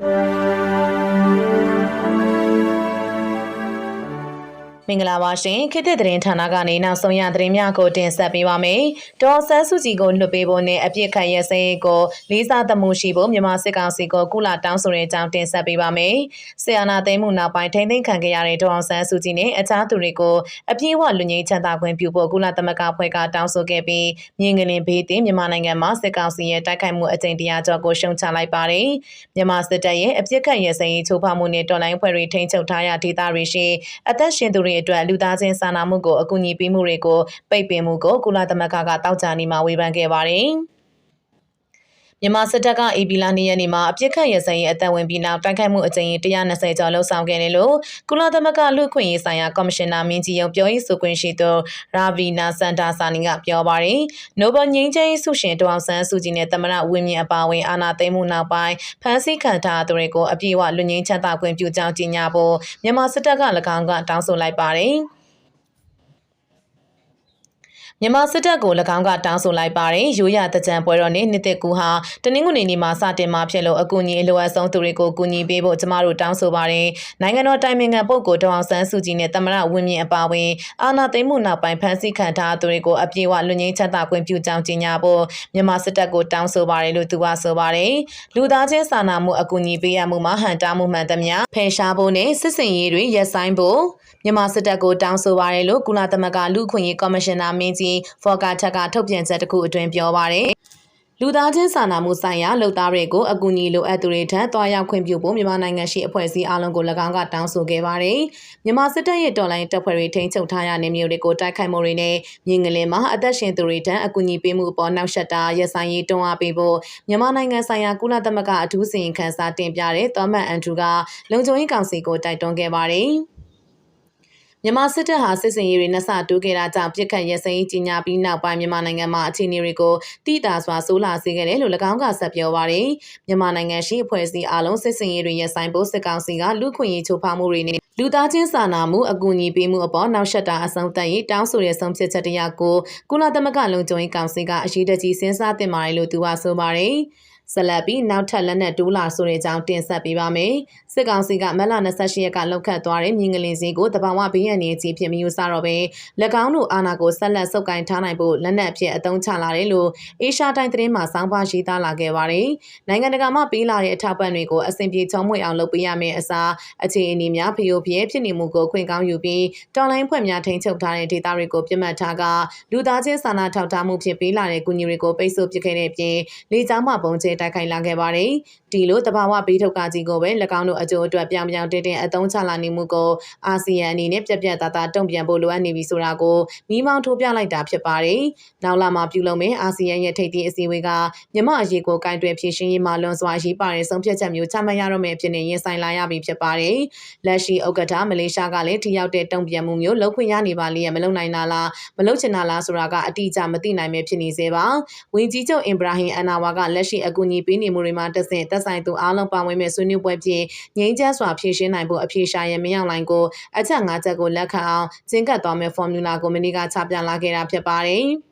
you မင်္ဂလာပါရှင်ခေတ်သစ်သတင်းဌာနကနေနောက်ဆုံးရသတင်းများကိုတင်ဆက်ပေးပါမယ်။ဒေါ်ဆန်းစုကြည်ကိုလွှတ်ပေးဖို့နဲ့အပြစ်ခံရစဲကိုလေးစားသမှုရှိဖို့မြန်မာစစ်ကောင်စီကိုကုလတောင်းဆိုတဲ့အကြောင်းတင်ဆက်ပေးပါမယ်။ဆီယနာသိမ်းမှုနောက်ပိုင်းထိမ့်သိမ်းခံခဲ့ရတဲ့ဒေါ်ဆန်းစုကြည်နဲ့အခြားသူတွေကိုအပြည့်အဝလူငင်းချမ်းသာခွင့်ပြုဖို့ကုလသမဂ္ဂဖွဲ့ကတောင်းဆိုခဲ့ပြီးမြင်းကလင်ဘေးတင်မြန်မာနိုင်ငံမှာစစ်ကောင်စီရဲ့တိုက်ခိုက်မှုအကြိမ်တရားကျော်ကိုရှုံချလိုက်ပါတယ်။မြန်မာစစ်တပ်ရဲ့အပြစ်ခံရစဲချိုးဖောက်မှုနဲ့တော်လိုင်းဖွဲ့တွေထိန်းချုပ်ထားရဒေသတွေရှိအသက်ရှင်သူတွေအတွက်လူသားချင်းစာနာမှုကိုအကူအညီပေးမှုတွေကိုပိတ်ပင်မှုကိုကုလသမဂ္ဂကတောက်ကြနေမှာဝေဖန်ခဲ့ပါတယ်။ မြန်မာစစ်တပ်ကအေဘီလာနေရနေမှာအပြစ်ခတ်ရစရင်အသက်ဝင်ပြီးနောက်တိုက်ခိုက်မှုအကြိမ်120ကျော်လှုပ်ဆောင်ခဲ့တယ်လို့ကုလသမဂ္ဂလူ့ခွင့်ရေးဆိုင်ရာကော်မရှင်နာမင်းကြီးရုံးပြောရေးဆိုခွင့်ရှိသူရာဗီနာစန်တာဆာနီကပြောပါတယ်။နိုဘယ်ငြိမ်းချမ်းရေးဆုရှင်ဒေါအောင်ဆန်းစုကြည်နဲ့သမရဝင်းမြင့်အပါအဝင်အာဏာသိမ်းမှုနောက်ပိုင်းဖမ်းဆီးခံထားသူတွေကိုအပြည့်အဝလူငင်းချမ်းသာခွင့်ပြုကြောင်းကြေညာဖို့မြန်မာစစ်တပ်က၎င်းကတောင်းဆိုလိုက်ပါတယ်။ မြန်မာစစ်တပ်ကို၎င်းကတောင်းဆိုလိုက်ပါတယ်။ရိုးရတကြံပွဲတော်နဲ့နှစ်သက်ကူဟာတနင်္ဂနွေနေ့မှာစတင်မှာဖြစ်လို့အကူအညီအလိုအပ်ဆုံးသူတွေကိုကူညီပေးဖို့ကျမတို့တောင်းဆိုပါတယ်။နိုင်ငံတော်တိုင်ပင်ခံပုဂ္ဂိုလ်ဒေါအောင်ဆန်းစုကြည်နဲ့သမရဝင်းမြင့်အပါအဝင်အာဏာသိမ်းမှုနောက်ပိုင်းဖမ်းဆီးခံထားသူတွေကိုအပြည့်အဝလွတ်ငင်းချမ်းသာခွင့်ပြုကြောင်းကြေညာဖို့မြန်မာစစ်တပ်ကိုတောင်းဆိုပါတယ်လို့သူကဆိုပါတယ်။လူသားချင်းစာနာမှုအကူအညီပေးရမှုမှာဟန်တားမှုမှန်သမျှဖယ်ရှားဖို့နဲ့စစ်စင်ရေးတွေရပ်ဆိုင်းဖို့ မြန်မာစစ်တပ်ကိုတောင်းဆိုပါတယ်လို့ကုလသမဂ္ဂလူ့ခွင့်ရေးကော်မရှင်နာမင်းကြီးဖော်ကာထက်ကထုတ်ပြန်ချက်တစ်ခုအတွင်းပြောပါတယ်လူသားချင်းစာနာမှုဆိုင်ရာလှုပ်သားတွေကိုအကူအညီလိုအပ်သူတွေထံတွားရောက်ခွင့်ပြုဖို့မြန်မာနိုင်ငံရှိအဖွဲ့အစည်းအလုံးကို၎င်းကတောင်းဆိုခဲ့ပါတယ်။မြန်မာစစ်တပ်ရဲ့တော်လိုင်းတပ်ဖွဲ့တွေထိန်းချုပ်ထားရနေမျိုးတွေကိုတိုက်ခိုက်မှုတွေနဲ့မြင်းငလင်မှာအသက်ရှင်သူတွေထံအကူအညီပေးမှုအပေါ်နောက်ဆက်တာရဆိုင်ရေးတွန်းအားပေးဖို့မြန်မာနိုင်ငံဆိုင်ရာကုလသမဂ္ဂအထူးစီရင်ခံစာတင်ပြတဲ့သောမတ်အန်ဒရူကလုံခြုံရေးကောင်စီကိုတိုက်တွန်းခဲ့ပါတယ်။ မြန်မာစစ်တပ်ဟာစစ်စင်ရေးတွေနှဆတိုးခဲ့တာကြောင့်ပြစ်ခတ်ရစရေးကြီးညာပြီးနောက်ပိုင်းမြန်မာနိုင်ငံမှာအခြေအနေတွေကိုတိတာစွာဆိုးလာစေခဲ့တယ်လို့၎င်းကဆက်ပြောပါရယ်မြန်မာနိုင်ငံရှိအဖွဲ့အစည်းအလုံးစစ်စင်ရေးတွေရဆိုင်ဖို့စစ်ကောင်စီကလူခွင့်ရေးချိုးဖောက်မှုတွေနဲ့လူသားချင်းစာနာမှုအကူအညီပေးမှုအပေါ်နောက်ဆက်တာအဆုံးသတ်ရေးတောင်းဆိုတဲ့ဆုံးဖြတ်ချက်တရားကိုကုလသမဂ္ဂလုံခြုံရေးကောင်စီကအရေးတကြီးစဉ်းစားသင့်ပါတယ်လို့သူကဆိုပါရယ် ဆက်လက်ပြီးနောက်ထပ်လက်နက်တိုးလာဆိုတဲ့အကြောင်းတင်ဆက်ပေးပါမယ်။စစ်ကောင်စီကမက်လာ28ရက်ကလောက်ခတ်သွားတဲ့မြင်းကလေးစီကိုတဘာဝဘေးရန်နေကြီးဖြစ်မျိုးစားတော့ပဲ၎င်းတို့အာဏာကိုဆက်လက်ဆုပ်ကိုင်ထားနိုင်ဖို့လက်နက်အဖြစ်အသုံးချလာတယ်လို့အေရှာတိုင်းသတင်းမှာစောင်းပါရေးသားလာခဲ့ပါတယ်။နိုင်ငံတကာမှပေးလာတဲ့အထောက်ပံ့တွေကိုအစဉ်ပြေချုံမွေအောင်လုပ်ပေးရမယ့်အစားအခြေအနေများဖျို့ဖျဲဖြစ်နေမှုကိုခွင့်ကောင်းယူပြီးတော်လိုင်းဖွဲ့များထိန်းချုပ်ထားတဲ့ဒေသတွေကိုပြစ်မှတ်ထားကလူသားချင်းစာနာထောက်ထားမှုဖြစ်ပေးလာတဲ့ကူညီတွေကိုပိတ်ဆို့ပစ်ခဲ့တဲ့အပြင်လေကြောင်းမှပုံကျဲတိုက်ခိုက်လာခဲ့ပါတယ်။ဒီလိုတဘာဝဘေးထုတ်ကကြီးကိုပဲ၎င်းတို့အကျိုးအတွက်ပြောင်ပြောင်တင်းတင်းအသုံးချလာနေမှုကိုအာဆီယံအနေနဲ့ပြက်ပြက်သားသားတုံ့ပြန်ဖို့လိုအပ်နေပြီဆိုတာကိုမိမောင်းထိုးပြလိုက်တာဖြစ်ပါတယ်။နောက်လာမှာပြုလုပ်မယ့်အာဆီယံရဲ့ထိပ်သီးအစည်းအဝေးကမြမအရေးကိုကင်တွယ်ဖြည့်ရှင်းရေးမှာလွန်စွာရေးပါတဲ့ဆုံးဖြတ်ချက်မျိုးချမှတ်ရတော့မယ့်ဖြစ်နေရင်ဆိုင်လာရပြီဖြစ်ပါတယ်။လက်ရှိဥက္ကဋ္ဌမလေးရှားကလည်းထိရောက်တဲ့တုံ့ပြန်မှုမျိုးလုပ်ခွင့်ရနေပါလေမလုပ်နိုင်တာလားမလုပ်ချင်တာလားဆိုတာကအတိအကျမသိနိုင်ပဲဖြစ်နေသေးပါ။ဝင်းကြီးချုပ်အင်ဘရာဟင်အန်နာဝါကလက်ရှိအကူအညီပေးနေမှုတွေမှာတဆင့်သက်ဆိုင်သူအားလုံးပါဝင်မဲ့ဆွေးနွေးပွဲဖြင့်ငြိမ်းချမ်းစွာဖြည့်ရှင်းနိုင်ဖို့အဖြေရှာရမရောက်နိုင်ကိုအချက်၅ချက်ကိုလက်ခံအောင်ကျင်းကပ်သွားမဲ့ formula ကိုမနီကချပြလာခဲ့တာဖြစ်ပါတယ်။၎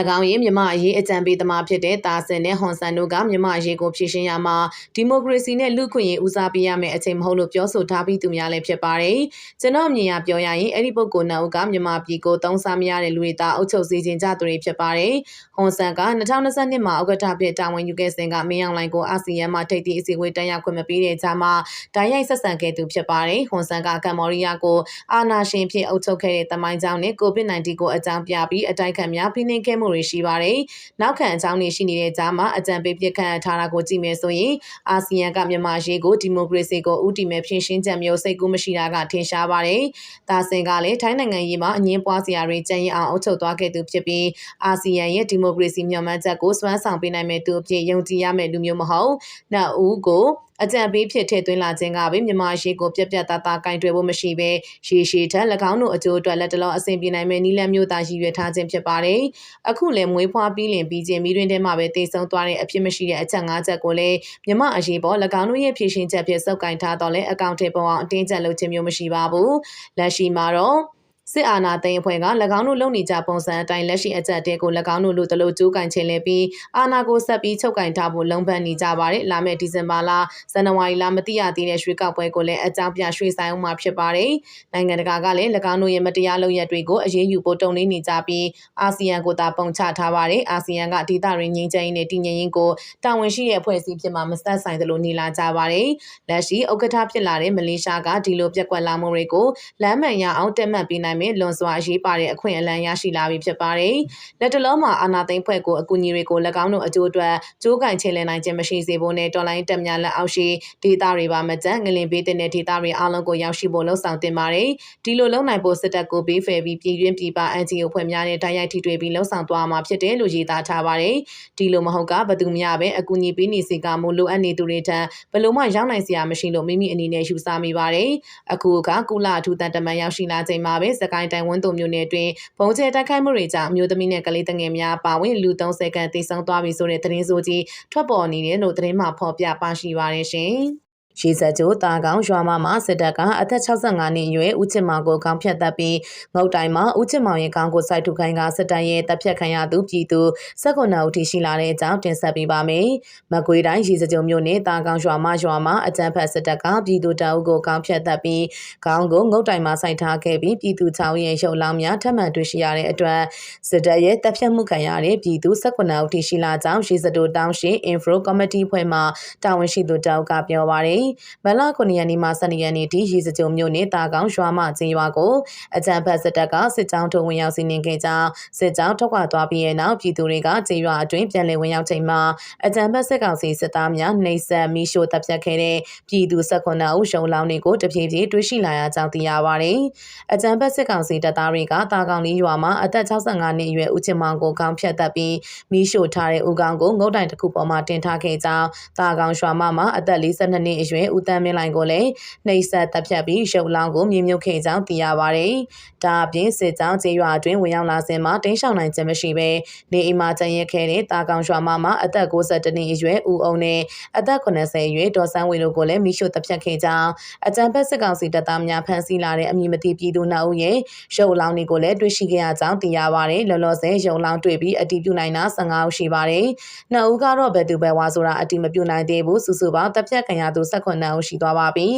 င်းရဲ့မြမအရေးအကြံပေးသမားဖြစ်တဲ့တာဆင်နဲ့ဟွန်ဆန်တို့ကမြမအရေးကိုဖြည့်ရှင်းရမှာဒီမိုကရေစီနဲ့လူ့ခွင့်ရေးဦးစားပေးရမယ့်အချိန်မဟုတ်လို့ပြောဆိုထားပြီးသူများလည်းဖြစ်ပါတယ်။ကျွန်တော်အမြင်အရပြောရရင်အဲ့ဒီပုဂ္ဂိုလ်နှုတ်ကမြမပြည်ကိုသုံးစားမရတဲ့လူတွေတာအုပ်ချုပ်စေခြင်းကြသူတွေဖြစ်ပါတယ်။ဟွန်ဆန်က2022မှာဥက္ကဋ္ဌဖြစ်တာဝန်ယူခဲ့စဉ်ကမင်းအောင်လိုင်ကိုအာဆီယံမှာထိပ်သီးအစည်းအဝေးတက်ရောက်ခွင့်မပေးတဲ့ကြားမှာတိုင်ရိုက်ဆက်ဆံခဲ့သူဖြစ်ပါတယ်။ဟွန်ဆန်ကကမ္ဘောဒီးယားကိုအာဏာရှင်ဖြစ်အုပ်ချုပ်ခဲ့တဲ့တမိုင်းကြောင်းနဲ့ COVID-19 ကိုအကြောင်းပြပြီးအတိုက်ခံများဖိနှိပ်ခဲ့မှုတွေရှိပါတယ်။နောက်ခံအကြောင်းတွေရှိနေတဲ့ကြားမှာအကြံပေးပြစ်ခန့်ထားတာကိုကြည့်မယ်ဆိုရင်အာဆီယံကမြန်မာရေးကိုဒီမိုကရေစီကိုဥတီမဲ့ဖြည့်ရှင်းချက်မျိုးစိတ်ကူးမရှိတာကထင်ရှားပါတယ်။ဒါစင်ကလည်းထိုင်းနိုင်ငံရေးမှာအငင်းပွားစရာတွေကြံ့ရအောင်အုပ်ချုပ်သွားခဲ့သူဖြစ်ပြီးအာဆီယံရဲ့ဒီမိုကရေစီမျှော်မှန်းချက်ကိုစွမ်းဆောင်ပေးနိုင်မဲ့သူအဖြစ်ယုံကြည်ရမယ့်လူမျိုးမဟုတ်။နောက်ဦးကိုအကြံပေးဖြစ်ထည့်သွင်းလာခြင်းကပဲမြန်မာရေကိုပြက်ပြက်သားသားကင်တွယ်ဖို့မရှိဘဲရေရှည်ထက်၎င်းတို့အကျိုးအတွက်လက်တလောအဆင်ပြေနိုင်မယ့်နီလန်မျိုးသားရည်ရွယ်ထားခြင်းဖြစ်ပါတယ်။အခုလည်းမွေးဖွားပြီးလင်ပြီးခြင်းမိတွင်ထဲမှာပဲတည်ဆုံသွားတဲ့အဖြစ်မရှိတဲ့အချက်၅ချက်ကိုလည်းမြန်မာအရေးပေါ်၎င်းတို့ရဲ့ဖြည့်ရှင်းချက်ဖြစ်စုပ်ကင်ထားတော့လဲအကောင့်ထဲပေါ်အောင်အတင်းကျပ်လုပ်ခြင်းမျိုးမရှိပါဘူး။လက်ရှိမှာတော့ စစ်အာဏာသိမ်းအဖွဲ့က၎င်းတို့လုပ်နေကြပုံစံအတိုင်းလက်ရှိအကြက်တဲကို၎င်းတို့လူတလို့ကြိုးကင်ချင်လဲပြီးအာဏာကိုဆက်ပြီးချုပ်ကင်ထားဖို့လုံပန်းနေကြပါတယ်။လာမယ့်ဒီဇင်ဘာလဇန်နဝါရီလမတိရသေးတဲ့ရွှေကောက်ပွဲကိုလည်းအကြောင်းပြရွှေဆိုင်အောင်မှာဖြစ်ပါတယ်။နိုင်ငံတကာကလည်း၎င်းတို့ရဲ့မတရားလုပ်ရက်တွေကိုအရေးယူဖို့တုံ့နှေးနေကြပြီးအာဆီယံကိုသာပုံချထားပါတယ်။အာဆီယံကဒေသရင်းငြိမ်းချမ်းရေးနဲ့တည်ငြိမ်ရေးကိုတာဝန်ရှိတဲ့အဖွဲ့အစည်းဖြစ်မှမစတ်ဆိုင်သလိုနေလာကြပါတယ်။လက်ရှိဥက္ကဋ္ဌဖြစ်လာတဲ့မလေးရှားကဒီလိုပြက်ကွက်လာမှုတွေကိုလမ်းမှန်ရအောင်တက်မှတ်ပေးနိုင်မယ်လွန်စွာအရေးပါတဲ့အခွင့်အလမ်းရရှိလာပြီဖြစ်ပါတယ်။လက်တလုံးမှာအာနာသိန်းဖွဲ့ကိုအကူအညီတွေကို၎င်းတို့အကျိုးအတွက်ကြိုးကင်ချေလည်နိုင်ခြင်းမရှိစေဖို့နဲ့တော်လိုင်းတက်များလက်အောက်ရှိဒေသတွေပါမကျန်ငလင်ပေးတဲ့ဒေသတွေအားလုံးကိုရောက်ရှိဖို့လှုံ့ဆော်တင်ပါတယ်။ဒီလိုလုံနိုင်ဖို့စစ်တပ်ကိုပေးဖယ်ပြီးပြည်တွင်းပြည်ပ NGO ဖွဲ့များနဲ့တိုက်ရိုက်ထိတွေ့ပြီးလှုံ့ဆော်သွားမှာဖြစ်တယ်လို့ရေးသားထားပါတယ်။ဒီလိုမဟုတ်ကဘသူများပဲအကူအညီပေးနေစေကမို့လိုအပ်နေသူတွေထံဘယ်လိုမှရောက်နိုင်စရာမရှိလို့မိမိအနေနဲ့ယူဆမိပါတယ်။အခုကကုလအထူးတန်တမန်ရောက်ရှိလာချိန်မှာပဲစကိုင်းတိုင်ဝန်းတုံမျိုးနယ်တွင်ဘုံကျဲတိုက်ခိုက်မှုတွေကြောင့်အမျိုးသမီးနဲ့ကလေးတငယ်များပါဝင်လူ30ခန့်တိစောင်းသွားပြီဆိုတဲ့သတင်းဆိုကြီးထွက်ပေါ်နေတယ်လို့သတင်းမှဖော်ပြပါရှိပါတယ်ရှင်။ ရေစကြိုတာကောင်ရွာမမှာစစ်တပ်ကအသက်65နှစ်အရွယ်ဦးချစ်မောင်ကိုကောင်းဖြတ်တပ်ပြီးငုတ်တိုင်မှာဦးချစ်မောင်ရဲ့ကောင်းကိုစိုက်ထုတ်ခိုင်းကစစ်တပ်ရဲ့တပ်ဖြတ်ခံရသူပြည်သူ19ဦးထိရှိလာတဲ့အကြောင်းတင်ဆက်ပေးပါမယ်။မကွေးတိုင်းရေစကြိုမြို့နယ်တာကောင်ရွာမရွာမှာအကြမ်းဖက်စစ်တပ်ကပြည်သူတအုပ်ကိုကောင်းဖြတ်တပ်ပြီးကောင်းကိုငုတ်တိုင်မှာစိုက်ထားခဲ့ပြီးပြည်သူ6ရဲ့ရုပ်လောင်းများထပ်မံတွေ့ရှိရတဲ့အတွက်စစ်တပ်ရဲ့တပ်ဖြတ်မှုခံရတဲ့ပြည်သူ19ဦးထိရှိလာကြောင်းရေစကြိုတောင်းရှိ Info Committee ဖွဲ့မှတာဝန်ရှိသူတအုပ်ကပြောပါရယ်မလ9ရက်နေ့မှ12ရက်နေ့ထိရေစကြုံမြို့နယ်တာကောင်ရွာမကျေးရွာကိုအကြံဖတ်စစ်တပ်ကစစ်ကြောင်းထုတ်ဝင်ရောက်စီးနင်းခဲ့ကြောင်းစစ်ကြောင်းထုတ်ခွာသွားပြီးတဲ့နောက်ပြည်သူတွေကကျေးရွာအတွင်းပြန်လည်ဝင်ရောက်ချိန်မှာအကြံဖတ်စစ်ကောင်စီစစ်သားများနှိပ်စက်မိရှို့တပ်ဖြတ်ခဲ့တဲ့ပြည်သူ19ဦးရှုံလောင်းတွေကိုတဖြည်းဖြည်းတွေ့ရှိလာရကြောင်းသိရပါတယ်။အကြံဖတ်စစ်ကောင်စီတပ်သားတွေကတာကောင်လေးရွာမှာအသက်65နှစ်အရွယ်ဦးချင်မောင်ကိုကောင်းဖြတ်တပ်ပြီးမိရှို့ထားတဲ့ဦးကောင်ကိုငုတ်တိုင်တစ်ခုပေါ်မှာတင်ထားခဲ့ကြောင်းတာကောင်ရွာမမှာအသက်42နှစ်အရွယ်ဦးတန်းမင်းလိုင်ကိုလည်းနှိပ်စက်တပ်ဖြတ်ပြီးရုပ်လောင်းကိုမြင်မြုပ်ခဲ့ကြောင်းသိရပါတယ်။ဒါအပြင်စစ်ကြောင်းကျေးရွာအတွင်းဝင်ရောက်လာစဉ်မှာတင်းရှောင်နိုင်ခြင်းမရှိဘဲနေအိမ်မှာကျန်ရခဲ့တဲ့တာကောင်ရွာမမှာအသက်62နှစ်အရွယ်ဦးအောင်နဲ့အသက်80အရွယ်ဒေါ်ဆန်းဝေတို့ကိုလည်းမိရှုတပ်ဖြတ်ခဲ့ကြောင်းအကြံဖက်စစ်ကောင်စီတပ်သားများဖမ်းဆီးလာတဲ့အမည်မသိပြည်သူနှုတ်ရဲ့ရုပ်လောင်းတွေကိုလည်းတွေ့ရှိခဲ့ရကြောင်းသိရပါတယ်။လောလောဆယ်ရုပ်လောင်းတွေ့ပြီးအတည်ပြုနိုင်တာ15ဦးရှိပါတယ်။နှစ်ဦးကတော့ဘယ်သူပဲဝါဆိုတာအတည်မပြုနိုင်သေးဘူးစုစုပေါင်းတပ်ဖြတ်ခံရသူ18ဦးရှိသွားပါပြီ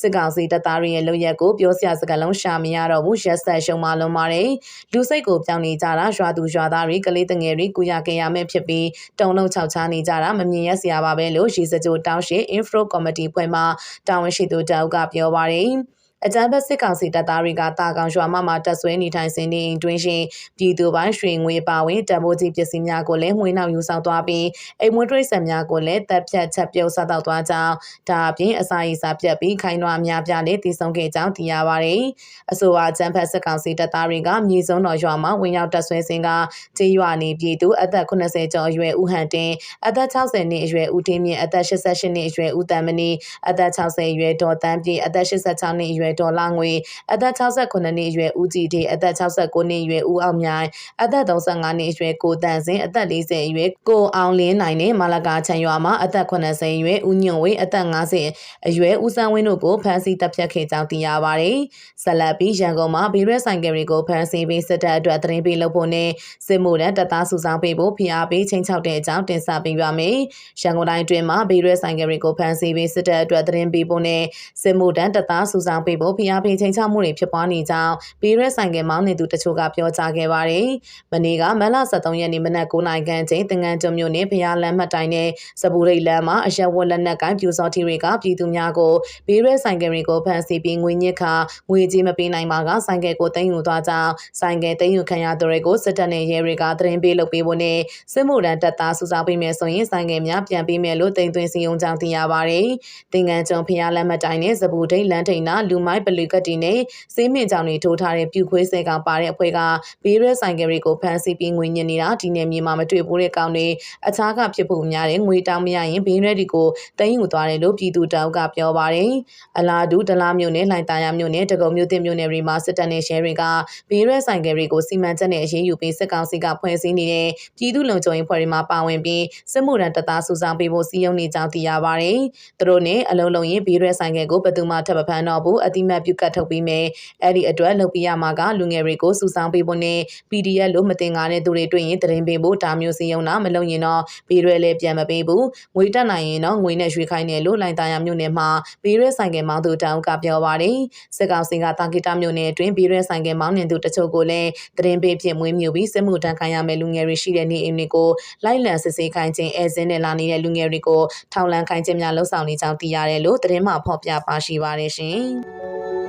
စစ်ကောင်စီတပ်သားတွေရဲ့လုပ်ရက်ကိုပြောစရာစကားလုံးရှာမရတော့ဘူးရက်ဆက်ရှုံမလုံးပါတယ်လူစိတ်ကိုပြောင်းနေကြတာရွာသူရွာသားတွေကလေးတငယ်တွေကုရခဲ့ရမယ်ဖြစ်ပြီးတုံလုံးချောက်ချားနေကြတာမမြင်ရစရာပါပဲလို့ရီစကြိုတောင်းရှိ Info Committee ဖွဲ့မှတာဝန်ရှိသူတောက်ကပြောပါတယ် အကြမ်းဖက်စစ်ကောင်စီတပ်သားတွေကတာကောင်ရွာမှမှတက်ဆွဲနေထိုင်စဉ်နေအိမ်တွင်းရှင်ပြည်သူပိုင်းရွှေငွေပါဝင်တံပိုးကြီးပစ္စည်းများကိုလည်းမှွေးနှောက်ယူဆောင်သွားပြီးအိမ်မွေးတွေးဆန်များကိုလည်းတပ်ဖြတ်ချက်ပြုတ်စားတော့သွားကြောင်းဒါအပြင်အစာရည်စာပြတ်ပြီးခိုင်းနှွားများပြလည်းတည်ဆုံခဲ့ကြောင်းသိရပါတယ်။အဆိုပါအကြမ်းဖက်စစ်ကောင်စီတပ်သားတွေကမြေစုံတော်ရွာမှာဝင်ရောက်တက်ဆွဲစဉ်ကကျေးရွာနေပြည်သူအသက်80ကျော်အရွယ်ဦးဟန်တင်အသက်60နှစ်အရွယ်ဦးထင်းမြင့်အသက်88နှစ်အရွယ်ဦးတန်မဏီအသက်60အရွယ်ဒေါ်တန်းပြည့်အသက်86နှစ်အရွယ်ဒေါ်လာငွေအသက်68နှစ်အရွယ်ဦးကြည်ထေအသက်69နှစ်အရွယ်ဦးအောင်မြိုင်အသက်35နှစ်အရွယ်ကိုတန်စင်အသက်40အရွယ်ကိုအောင်လင်းနိုင်နဲ့မာလကာချန်ရွာမှာအသက်80အရွယ်ဦးညွန့်ဝေအသက်50အရွယ်ဦးစန်းဝင်းတို့ကိုဖမ်းဆီးတပ်ဖြတ်ခဲ့ကြောင်းသိရပါတယ်။ဆက်လက်ပြီးရန်ကုန်မှာဗီရက်ဆိုင်ကယ်တွေကိုဖမ်းဆီးပြီးစစ်တပ်အတွက်သတင်းပေးလုပ်ဖို့နဲ့စစ်မှုထမ်းတပ်သားစုဆောင်ပေးဖို့ဖိအားပေးချိန်ချောက်တဲ့အကြောင်းတင်ဆက်ပေးပါမယ်။ရန်ကုန်တိုင်းအတွင်းမှာဗီရက်ဆိုင်ကယ်တွေကိုဖမ်းဆီးပြီးစစ်တပ်အတွက်သတင်းပေးဖို့နဲ့စစ်မှုထမ်းတပ်သားစုဆောင်ပေးဖို့ဖိအားပေးချိန်ချမှုတွေဖြစ်ပွားနေကြောင်းဘီရက်ဆိုင်ကယ်မောင်းနေသူတချို့ကပြောကြားခဲ့ပါတယ်။မနေ့ကမလ23ရက်နေ့မနက်9:00နာရီခန့်ချိန်သင်္ကန်းကျွန်းမြို့နယ်ဖျားလမ်းမှတ်တိုင်နဲ့စပူရိတ်လမ်းမှာအရက်ဝက်လက်နက်ကိုင်းပြူစောတိတွေကပြည်သူများကိုဘီရက်ဆိုင်ကယ်တွေကိုဖမ်းဆီးပြီးငွေညစ်ခါငွေကြေးမပေးနိုင်ပါကဆိုင်ကယ်ကိုတင်ယူသွားကြောင်းဆိုင်ကယ်တင်ယူခံရသူတွေကိုစစ်တပ်နဲ့ရဲတွေကသတင်းပေးလုပ်ပေးဖို့နဲ့စစ်မှုထမ်းတပ်သားစုဆောင်းပေးမယ်ဆိုရင်ဆိုင်ကယ်များပြန်ပေးမယ်လို့တင်သွင်းစီရင်ကြောင်းသိရပါတယ်။သင်္ကန်းကျွန်းဖျားလမ်းမှတ်တိုင်နဲ့စပူဒိတ်လမ်းထိန်နာလူမိုက်ပလူကတိနဲ့ဆေးမြင့်ကြောင်တွေထိုးထားတဲ့ပြူခွေးဆဲကောင်ပါတဲ့အဖွဲ့ကဘေးရဲဆိုင်ကယ်တွေကိုဖမ်းဆီးပြီးငွေညစ်နေတာဒီနယ်မြေမှာမတွေ့ဘူးတဲ့ကောင်တွေအခြားကဖြစ်ဖို့များတဲ့ငွေတောင်းမရရင်ဘေးရဲတွေကိုတင်ယူသွားတယ်လို့ပြည်သူတောင်းကပြောပါတယ်။အလားတူဒလားမြို့နယ်လှိုင်သာယာမြို့နယ်တကုံမြို့တင်မြို့နယ်တွေမှာစစ်တပ်နဲ့ရှယ်တွေကဘေးရဲဆိုင်ကယ်တွေကိုစီမံချက်နဲ့အရေးယူပြီးစစ်ကောင်စီကဖွဲ့စည်းနေတဲ့ပြည်သူ့လုံခြုံရေးဖွဲ့တွေမှာပါဝင်ပြီးစစ်မှုထမ်းတပ်သားစုဆောင်ပေးဖို့စီယုံနေကြောင်းသိရပါတယ်။သူတို့နဲ့အလုံးလုံးရင်ဘေးရဲဆိုင်ကယ်ကိုဘယ်သူမှထပ်မဖမ်းတော့ဘူးအတိမတ်ပြုကတ်ထုတ်ပြီးမယ်အဲ့ဒီအတွက်လုပ်ပြရမှာကလူငယ်တွေကိုစုဆောင်းပေးဖို့နဲ့ PDF လို့မတင်ကားတဲ့သူတွေတွေ့ရင်သတင်းပေးဖို့ဒါမျိုးစီယုံတာမလုပ်ရင်တော့ဘေးရွယ်လည်းပြန်မပေးဘူးငွေတက်နိုင်ရင်တော့ငွေနဲ့ရွှေခိုင်းတယ်လို့လိုင်တာယာမြို့နယ်မှာဘေးရွယ်ဆိုင်ကမောင်းသူတောင်ကပြောပါတယ်စစ်ကောင်စီကတာဂီတာမြို့နယ်အတွင်းဘေးရွယ်ဆိုင်ကမောင်းနေသူတချို့ကိုလည်းသတင်းပေးဖြစ်မွေးမြူပြီးစစ်မှုထမ်းခိုင်းရမယ့်လူငယ်တွေရှိတဲ့နေအိမ်တွေကိုလိုက်လံစစ်ဆေးခိုင်းခြင်းအဲဇင်းနဲ့လာနေတဲ့လူငယ်တွေကိုထောက်လန်းခိုင်းခြင်းများလှုံ့ဆော်နေကြောင်းသိရတယ်လို့သတင်းမှဖော်ပြပါရှိပါတယ်ရှင် Thank you.